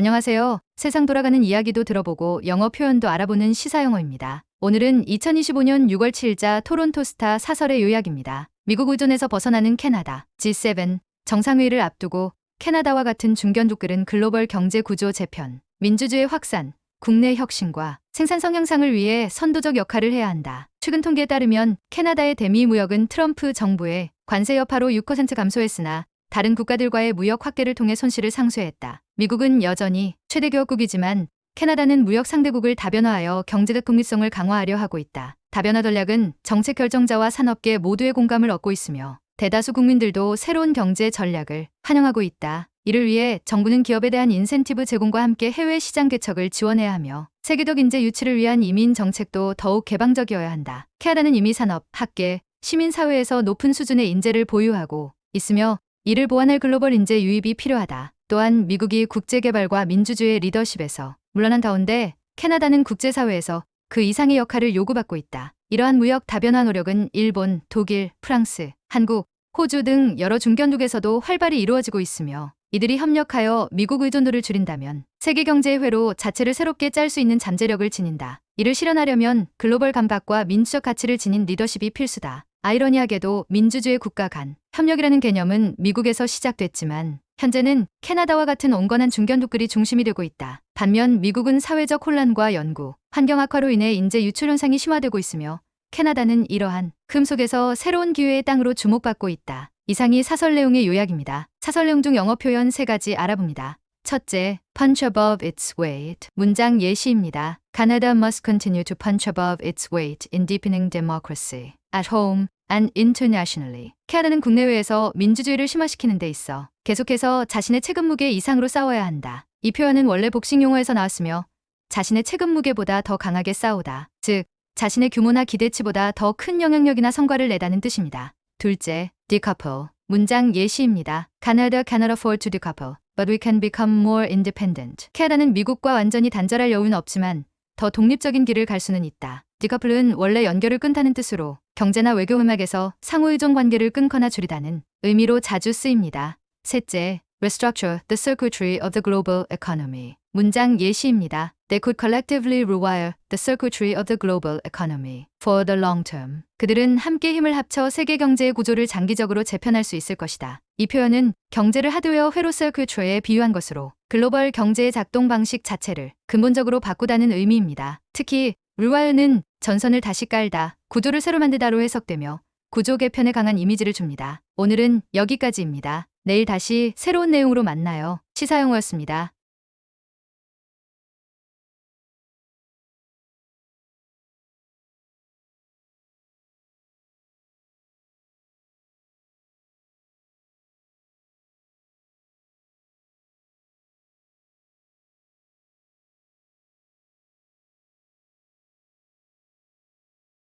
안녕하세요. 세상 돌아가는 이야기도 들어보고 영어 표현도 알아보는 시사영어입니다. 오늘은 2025년 6월 7일자 토론토 스타 사설의 요약입니다. 미국 의존에서 벗어나는 캐나다 G7 정상회의를 앞두고 캐나다와 같은 중견국들은 글로벌 경제 구조 재편, 민주주의 확산, 국내 혁신과 생산성 향상을 위해 선도적 역할을 해야 한다. 최근 통계에 따르면 캐나다의 대미 무역은 트럼프 정부의 관세 여파로 6% 감소했으나 다른 국가들과의 무역 확대를 통해 손실을 상쇄했다. 미국은 여전히 최대 교역국이지만 캐나다는 무역 상대국을 다변화하여 경제적 독립성을 강화하려 하고 있다. 다변화 전략은 정책 결정자와 산업계 모두의 공감을 얻고 있으며 대다수 국민들도 새로운 경제 전략을 환영하고 있다. 이를 위해 정부는 기업에 대한 인센티브 제공과 함께 해외 시장 개척을 지원해야 하며 세계적 인재 유치를 위한 이민 정책도 더욱 개방적이어야 한다. 캐나다는 이미 산업, 학계, 시민사회에서 높은 수준의 인재를 보유하고 있으며 이를 보완할 글로벌 인재 유입이 필요하다. 또한 미국이 국제개발과 민주주의 리더십에서 물러난 가운데 캐나다는 국제사회에서 그 이상의 역할을 요구받고 있다. 이러한 무역 다변화 노력은 일본, 독일, 프랑스, 한국, 호주 등 여러 중견국에서도 활발히 이루어지고 있으며 이들이 협력하여 미국 의존도를 줄인다면 세계 경제의 회로 자체를 새롭게 짤 수 있는 잠재력을 지닌다. 이를 실현하려면 글로벌 감각과 민주적 가치를 지닌 리더십이 필수다. 아이러니하게도 민주주의 국가 간 협력이라는 개념은 미국에서 시작됐지만 현재는 캐나다와 같은 온건한 중견국들이 중심이 되고 있다. 반면 미국은 사회적 혼란과 연구, 환경 악화로 인해 인재 유출 현상이 심화되고 있으며 캐나다는 이러한 금 속에서 새로운 기회의 땅으로 주목받고 있다. 이상이 사설 내용의 요약입니다. 사설 내용 중 영어 표현 세 가지 알아봅니다. 첫째, punch above its weight. 문장 예시입니다. Canada must continue to punch above its weight in deepening democracy at home and internationally. 캐나다는 국내외에서 민주주의를 심화시키는 데 있어 계속해서 자신의 체급 무게 이상으로 싸워야 한다. 이 표현은 원래 복싱 용어에서 나왔으며 자신의 체급 무게보다 더 강하게 싸우다. 즉, 자신의 규모나 기대치보다 더 큰 영향력이나 성과를 내다는 뜻입니다. 둘째, decouple. 문장 예시입니다. Canada cannot afford to decouple, but we can become more independent. 캐나다는 미국과 완전히 단절할 여유는 없지만 더 독립적인 길을 갈 수는 있다. 디커플은 원래 연결을 끊다는 뜻으로 경제나 외교 음악에서 상호의존 관계를 끊거나 줄이다는 의미로 자주 쓰입니다. 셋째, restructure the circuitry of the global economy. 문장 예시입니다. They could collectively rewire the circuitry of the global economy for the long term. 그들은 함께 힘을 합쳐 세계 경제의 구조를 장기적으로 재편할 수 있을 것이다. 이 표현은 경제를 하드웨어 회로 서큐트리에 비유한 것으로 글로벌 경제의 작동 방식 자체를 근본적으로 바꾸다는 의미입니다. 특히 리와이어는 전선을 다시 깔다, 구조를 새로 만들다로 해석되며 구조 개편에 강한 이미지를 줍니다. 오늘은 여기까지입니다. 내일 다시 새로운 내용으로 만나요. 시사용어였습니다.